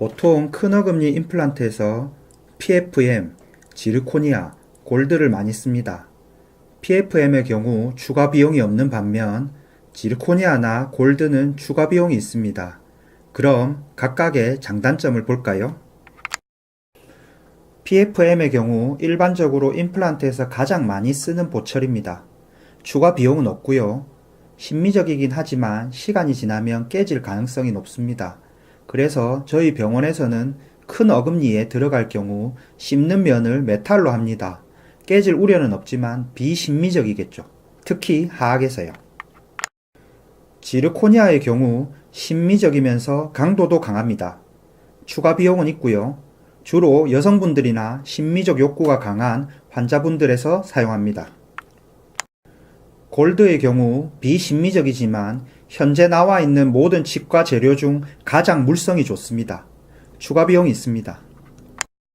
보통 큰 어금니 임플란트에서 PFM, 지르코니아, 골드를 많이 씁니다. PFM의 경우 추가 비용이 없는 반면 지르코니아나 골드는 추가 비용이 있습니다. 그럼 각각의 장단점을 볼까요? PFM의 경우 일반적으로 임플란트에서 가장 많이 쓰는 보철입니다. 추가 비용은 없고요. 심미적이긴 하지만 시간이 지나면 깨질 가능성이 높습니다. 그래서 저희 병원에서는 큰 어금니에 들어갈 경우 씹는 면을 메탈로 합니다. 깨질 우려는 없지만 비심미적이겠죠. 특히 하악에서요. 지르코니아의 경우 심미적이면서 강도도 강합니다. 추가 비용은 있고요. 주로 여성분들이나 심미적 욕구가 강한 환자분들에서 사용합니다. 골드의 경우 비심미적이지만 현재 나와 있는 모든 치과 재료 중 가장 물성이 좋습니다. 추가 비용이 있습니다.